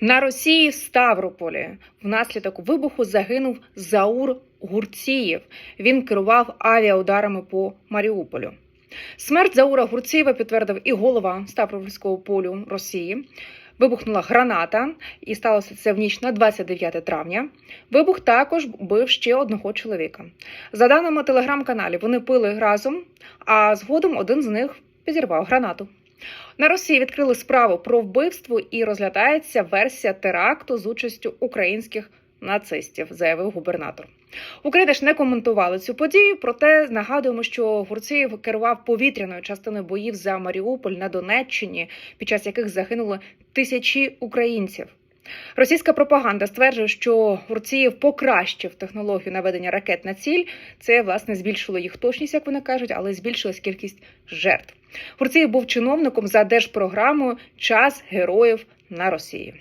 На Росії в Ставрополі внаслідок вибуху загинув Заур Гурцієв. Він керував авіаударами по Маріуполю. Смерть Заура Гурцієва підтвердив і голова Ставропольського полю Росії. Вибухнула граната, і сталося це в ніч на 29 травня. Вибух також бив ще одного чоловіка. За даними телеграм-каналів, вони пили разом, а згодом один з них підірвав гранату. На Росії відкрили справу про вбивство і розглядається версія теракту з участю українських нацистів, заявив губернатор. Україна ж не коментували цю подію, проте нагадуємо, що Гурцієв керував повітряною частиною боїв за Маріуполь на Донеччині, під час яких загинули тисячі українців. Російська пропаганда стверджує, що Гурцієв покращив технологію наведення ракет на ціль. Це власне збільшило їх точність, як вони кажуть, але збільшилась кількість жертв. Гурцієв був чиновником за держпрограмою Час героїв на Росії.